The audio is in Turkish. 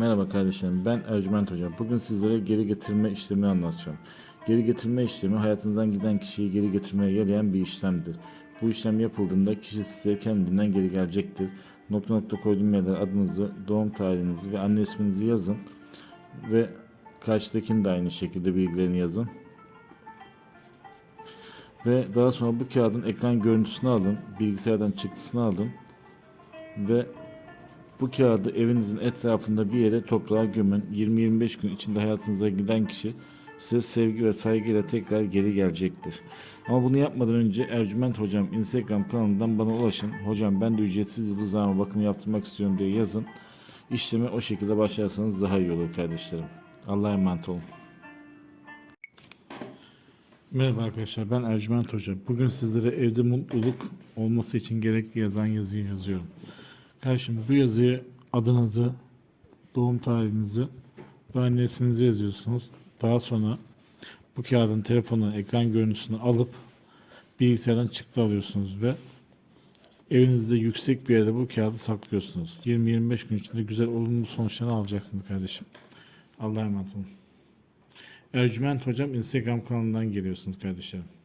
Merhaba kardeşlerim, ben Ercüment Hocam. Bugün sizlere geri getirme işlemini anlatacağım. Geri getirme işlemi hayatınızdan giden kişiyi geri getirmeye yarayan bir işlemdir. Bu işlem yapıldığında kişi size kendinden geri gelecektir. Nokta nokta koyduğum yerlere adınızı, doğum tarihinizi ve anne isminizi yazın. Ve karşıdakinin de aynı şekilde bilgilerini yazın. Ve daha sonra bu kağıdın ekran görüntüsünü alın, bilgisayardan çıktısını alın ve bu kağıdı evinizin etrafında bir yere toprağa gömün. 20-25 gün içinde hayatınıza giden kişi size sevgi ve saygıyla tekrar geri gelecektir. Ama bunu yapmadan önce Ercüment Hocam Instagram kanalından bana ulaşın. Hocam ben de ücretsiz yıldızlama bakımı yaptırmak istiyorum diye yazın. İşleme o şekilde başlarsanız daha iyi olur kardeşlerim. Allah'a emanet olun. Merhaba arkadaşlar ben Ercüment Hoca. Bugün sizlere evde mutluluk olması için gerekli yazan yazıyı yazıyorum. Karşımda bu yazıyı adınızı, doğum tarihinizi ve anne yazıyorsunuz. Daha sonra bu kağıdın telefonu, ekran görüntüsünü alıp bilgisayardan çıktı alıyorsunuz ve evinizde yüksek bir yerde bu kağıdı saklıyorsunuz. 20-25 gün içinde güzel olumlu sonuçlarını alacaksınız kardeşim. Allah'a emanet olun. Ercüment Hocam Instagram kanalından geliyorsunuz kardeşlerim.